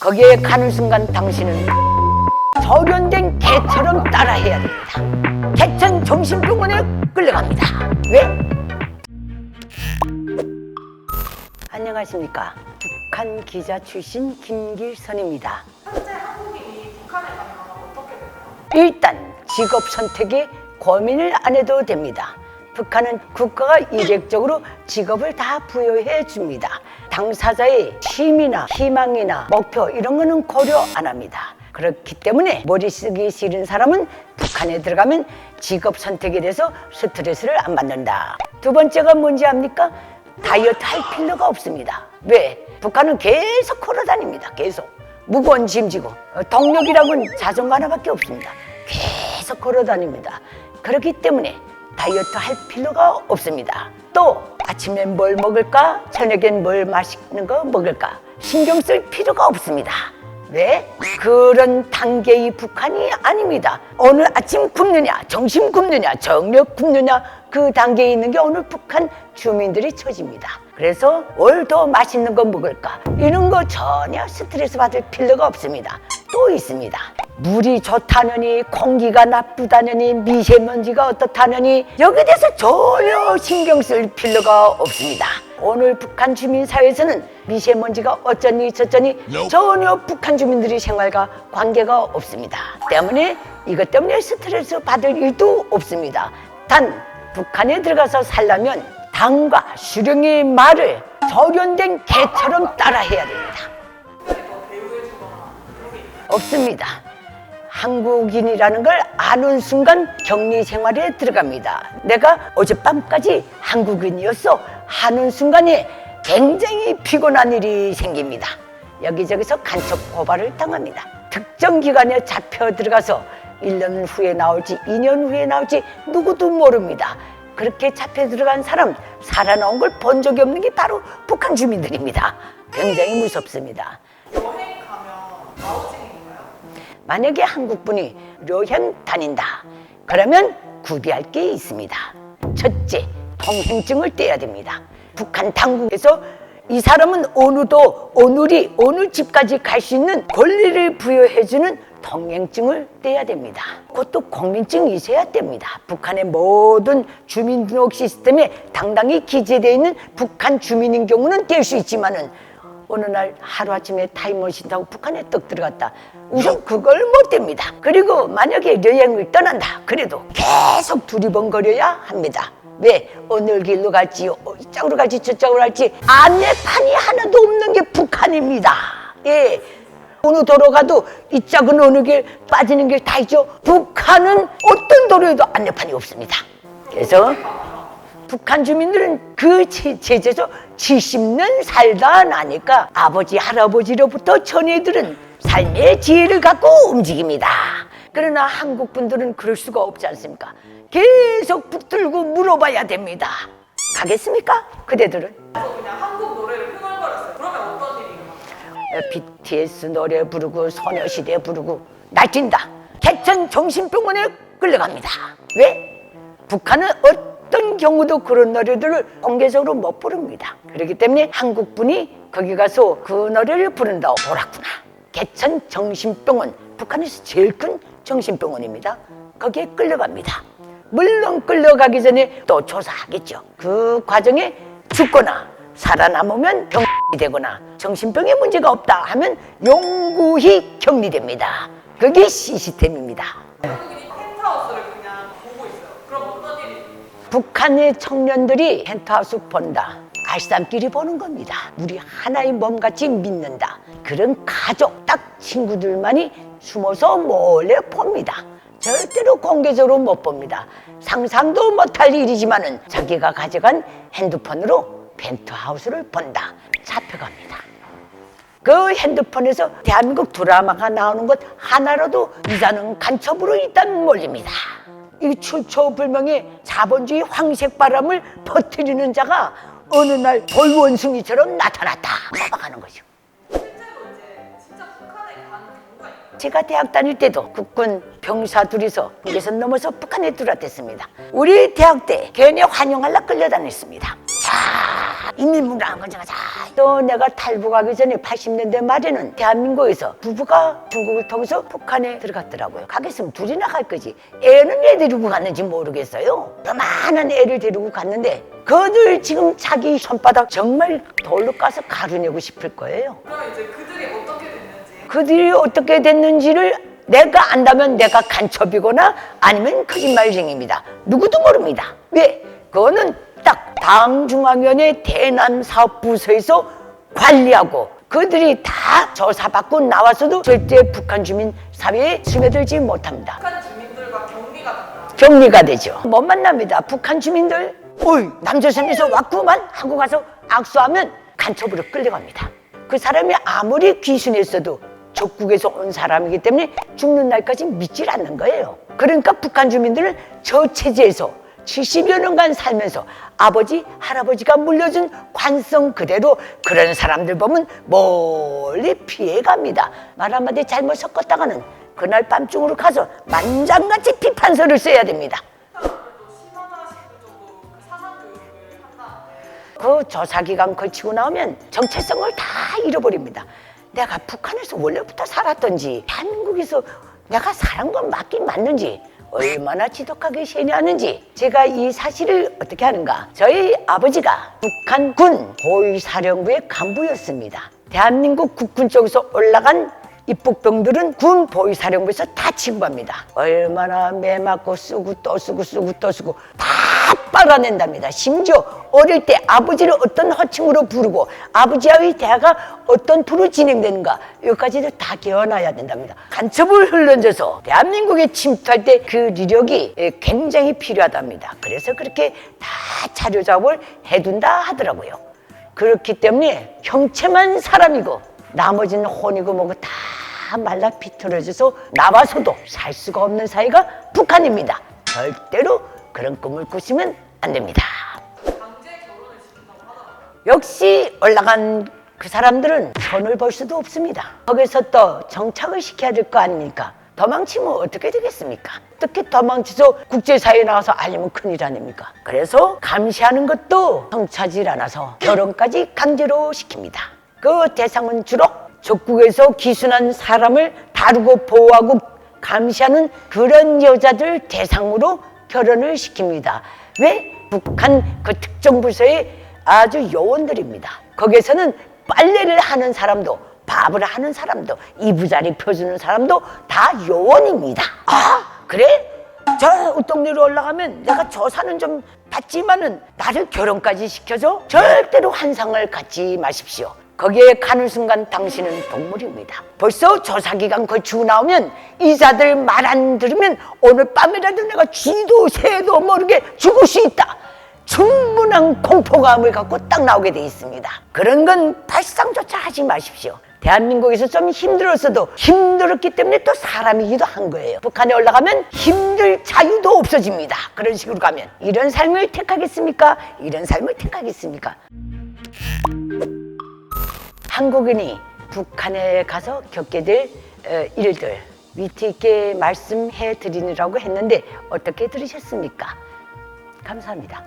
거기에 가는 순간 당신은 절연된 개처럼 따라해야 됩니다. 개천 정신병원에 끌려갑니다. 왜? 안녕하십니까. 북한 기자 출신 김길선입니다. 현재 한국인이 북한에 가면 어떻게 될까요? 일단 직업 선택에 고민을 안 해도 됩니다. 북한은 국가가 이례적으로 직업을 다 부여해 줍니다. 당사자의 취미나 희망이나 목표 이런 거는 고려 안 합니다. 그렇기 때문에 머리 쓰기 싫은 사람은 북한에 들어가면 직업 선택에 대해서 스트레스를 안 받는다. 두 번째가 뭔지 압니까? 다이어트 할 필요가 없습니다. 왜? 북한은 계속 걸어 다닙니다. 계속. 무거운 짐 지고 어, 동력이라고는 자전거 하나밖에 없습니다. 계속 걸어 다닙니다. 그렇기 때문에 다이어트 할 필요가 없습니다. 또 아침엔 뭘 먹을까? 저녁엔 뭘 맛있는 거 먹을까? 신경 쓸 필요가 없습니다. 왜? 그런 단계의 북한이 아닙니다. 오늘 아침 굶느냐, 점심 굶느냐, 저녁 굶느냐 그 단계에 있는 게 오늘 북한 주민들이 처집니다. 그래서 뭘더 맛있는 거 먹을까? 이런 거 전혀 스트레스 받을 필요가 없습니다. 또 있습니다. 물이 좋다느니 공기가 나쁘다느니 미세먼지가 어떻다느니 여기에 대해서 전혀 신경 쓸 필요가 없습니다. 오늘 북한 주민 사회에서는 미세먼지가 어쩌니 저쩌니 전혀 북한 주민들의 생활과 관계가 없습니다. 때문에 이것 때문에 스트레스 받을 일도 없습니다. 단 북한에 들어가서 살려면 당과 수령의 말을 절연된 개처럼 따라해야 됩니다. 없습니다. 한국인이라는 걸 아는 순간 격리 생활에 들어갑니다. 내가 어젯밤까지 한국인이었어 하는 순간에 굉장히 피곤한 일이 생깁니다. 여기저기서 간첩 고발을 당합니다. 특정 기관에 잡혀 들어가서 1년 후에 나올지 2년 후에 나올지 누구도 모릅니다. 그렇게 잡혀 들어간 사람 살아나온 걸 본 적이 없는 게 바로 북한 주민들입니다. 굉장히 무섭습니다. 여행 가면 아우징인가요? 만약에 한국 분이 여행 다닌다. 그러면 구비할 게 있습니다. 첫째, 통행증을 떼야 됩니다. 북한 당국에서 이 사람은 오늘도 오늘이 오늘 집까지 갈 수 있는 권리를 부여해주는 통행증을 떼야 됩니다. 그것도 국민증이 있어야 됩니다. 북한의 모든 주민등록 시스템에 당당히 기재되어 있는 북한 주민인 경우는 뗄 수 있지만은 어느 날 하루아침에 타임머신 타고 북한에 떡 들어갔다. 우선 그걸 못 됩니다. 그리고 만약에 여행을 떠난다. 그래도 계속 두리번거려야 합니다. 왜? 오늘 길로 갈지, 어, 이쪽으로 갈지, 저쪽으로 갈지 안내판이 하나도 없는 게 북한입니다. 예. 어느 도로 가도 이 짝은 어느 길 빠지는 길 다 있죠. 북한은 어떤 도로에도 안내판이 없습니다. 그래서 북한 주민들은 그 제- 제재에서 70년 살다 나니까 아버지 할아버지로부터 전해들은 삶의 지혜를 갖고 움직입니다. 그러나 한국 분들은 그럴 수가 없지 않습니까? 계속 붙들고 물어봐야 됩니다. 가겠습니까? 그대들은 BTS 노래 부르고 소녀시대 부르고 날뛴다. 개천 정신병원에 끌려갑니다. 왜? 북한은 어떤 경우도 그런 노래들을 공개적으로 못 부릅니다. 그렇기 때문에 한국 분이 거기 가서 그 노래를 부른다고 보랐구나. 개천 정신병원 북한에서 제일 큰 정신병원입니다. 거기에 끌려갑니다. 물론 끌려가기 전에 또 조사하겠죠. 그 과정에 죽거나 살아남으면 병이 되거나 정신병에 문제가 없다 하면 영구히 격리됩니다. 그게 시스템입니다. 한국인이 펜트하우스를 그냥 보고 있어요. 그럼 어떤 일이 북한의 청년들이 펜트하우스 본다. 알쌈끼리 보는 겁니다. 우리 하나의 몸같이 믿는다. 그런 가족, 딱 친구들만이 숨어서 몰래 봅니다. 절대로 공개적으로 못 봅니다. 상상도 못할 일이지만은 자기가 가져간 핸드폰으로 펜트하우스를 본다. 잡혀갑니다. 그 핸드폰에서 대한민국 드라마가 나오는 것 하나라도 이자는 간첩으로 일단 몰립니다. 이 출처불명의 자본주의 황색 바람을 퍼뜨리는 자가 어느 날 돌원숭이처럼 나타났다. 잡아가는 거죠. 제가 대학 다닐 때도 국군 병사 둘이서 예선 넘어서 북한에 들어왔댔습니다. 우리 대학 때 괜히 환영하려 끌려다녔습니다. 자, 인민문화한 건 제가 자또 내가 탈북하기 전에 80년대 말에는 대한민국에서 부부가 중국을 통해서 북한에 들어갔더라고요. 가겠으면 둘이나 갈 거지. 애는 왜 데리고 갔는지 모르겠어요. 많은 애를 데리고 갔는데 그들 지금 자기 손바닥 정말 돌로 까서 가루내고 싶을 거예요. 이제 그들이 어떻게 됐는지 그들이 어떻게 됐는지를 내가 안다면 내가 간첩이거나 아니면 거짓말쟁입니다. 누구도 모릅니다. 왜? 그거는 딱 당중앙위원회 대남사업부서에서 관리하고 그들이 다 조사 받고 나와서도 절대 북한 주민 사회에 스며들지 못합니다. 북한 주민들과 격리가 된다. 격리가 되죠. 못 만납니다. 북한 주민들, 어이, 남조선에서 왔구만 하고 가서 악수하면 간첩으로 끌려갑니다. 그 사람이 아무리 귀순했어도 적국에서 온 사람이기 때문에 죽는 날까지 믿질 않는 거예요. 그러니까 북한 주민들은 저 체제에서 70여 년간 살면서 아버지, 할아버지가 물려준 관성 그대로 그런 사람들 보면 멀리 피해갑니다. 말 한마디 잘못 섞었다가는 그날 밤중으로 가서 만장같이 비판서를 써야 됩니다. 그 사상 교육을 한다. 그 조사 기간 거치고 나오면 정체성을 다 잃어버립니다. 내가 북한에서 원래부터 살았던지 대한민국에서 내가 살은 건 맞긴 맞는지 얼마나 지독하게 세뇌하는지 제가 이 사실을 어떻게 하는가? 저희 아버지가 북한 군 보위사령부의 간부였습니다. 대한민국 국군 쪽에서 올라간 입북병들은 군 보위사령부에서 다 취급합니다. 얼마나 매 맞고 쓰고 또 쓰고 쓰고 또 쓰고 다 빨아낸답니다. 심지어 어릴 때 아버지를 어떤 호칭으로 부르고 아버지와의 대화가 어떤 프로 진행되는가 여기까지도 다 기어놔야 된답니다. 간첩을 흘러져서 대한민국에 침투할 때 그 리력이 예, 굉장히 필요하답니다. 그래서 그렇게 다 자료 작업을 해둔다 하더라고요. 그렇기 때문에 형체만 사람이고 나머지는 혼이고 뭐고 다 말라 비틀어져서 나와서도 살 수가 없는 사이가 북한입니다. 절대로 그런 꿈을 꾸시면 안 됩니다. 역시 올라간 그 사람들은 손을 볼 수도 없습니다. 거기서 또 정착을 시켜야 될 거 아닙니까? 도망치면 어떻게 되겠습니까? 어떻게 도망쳐서 국제사회에 나가서 알리면 큰일 아닙니까? 그래서 감시하는 것도 성차질 않아서 결혼까지 강제로 시킵니다. 그 대상은 주로 적국에서 기순한 사람을 다루고 보호하고 감시하는 그런 여자들 대상으로 결혼을 시킵니다. 왜? 북한 그 특정 부서의 아주 요원들입니다. 거기에서는 빨래를 하는 사람도 밥을 하는 사람도 이부자리 펴주는 사람도 다 요원입니다. 아 그래? 저 우동리로 올라가면 내가 조사는 좀 받지만은 나를 결혼까지 시켜줘? 절대로 환상을 갖지 마십시오. 거기에 가는 순간 당신은 동물입니다. 벌써 조사 기간 거치고 나오면 이자들 말 안 들으면 오늘 밤이라도 내가 쥐도 새도 모르게 죽을 수 있다. 충분한 공포감을 갖고 딱 나오게 돼 있습니다. 그런 건 발상조차 하지 마십시오. 대한민국에서 좀 힘들었어도 힘들었기 때문에 또 사람이기도 한 거예요. 북한에 올라가면 힘들 자유도 없어집니다. 그런 식으로 가면 이런 삶을 택하겠습니까? 이런 삶을 택하겠습니까? 한국인이 북한에 가서 겪게 될 어, 일들 위트 있게 말씀해 드리느라고 했는데 어떻게 들으셨습니까? 감사합니다.